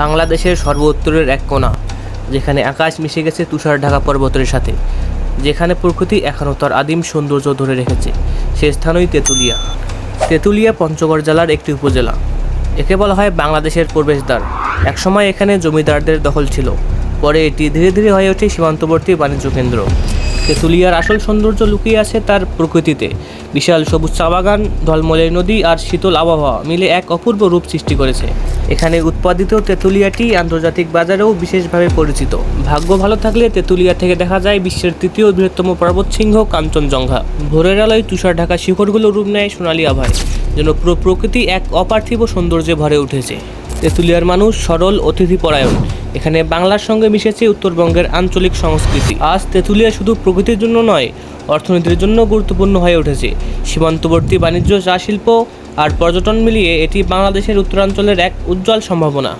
বাংলাদেশের সর্বোত্তরের এক কোণা, যেখানে আকাশ মিশে গেছে তুষার ঢাকা পর্বতের সাথে, যেখানে প্রকৃতি এখনও তার আদিম সৌন্দর্য ধরে রেখেছে। সে স্থানই তেঁতুলিয়া। তেঁতুলিয়া পঞ্চগড় জেলার একটি উপজেলা। একে বলা হয় বাংলাদেশের প্রবেশদ্বার। একসময় এখানে জমিদারদের দখল ছিল। পরে এটি ধীরে ধীরে হয়ে ওঠে সীমান্তবর্তী বাণিজ্য কেন্দ্র। তেঁতুলিয়ার আসল সৌন্দর্য লুকিয়ে আছে তার প্রকৃতিতে। বিশাল সবুজ চা বাগান ঢলমলে নদী আর শীতল আবহাওয়া মিলে এক অপূর্ব রূপ সৃষ্টি করেছে। এখানে উৎপাদিত তেঁতুলিয়াটি আন্তর্জাতিক বাজারেও বিশেষভাবে পরিচিত। ভাগ্য ভালো থাকলে তেঁতুলিয়া থেকে দেখা যায় বিশ্বের তৃতীয় বৃহত্তম পর্বতশৃঙ্গ কাঞ্চনজঙ্ঘা। ভোরের আলোয় তুষার ঢাকা শিখরগুলো রূপ নেয় সোনালী আভায়, যেন পুরো প্রকৃতি এক অপার্থিব সৌন্দর্যে ভরে উঠেছে। তেঁতুলিয়ার মানুষ সরল অতিথিপরায়ণ। এখানে বাংলার সঙ্গে মিশেছে উত্তরবঙ্গের আঞ্চলিক সংস্কৃতি। আজ তেঁতুলিয়া শুধু প্রকৃতির জন্য নয়, অর্থনীতির জন্য গুরুত্বপূর্ণ হয়ে উঠেছে। সীমান্তবর্তী বাণিজ্য, চা শিল্প আর পর্যটন মিলিয়ে এটি বাংলাদেশের উত্তরাঞ্চলের এক উজ্জ্বল সম্ভাবনা।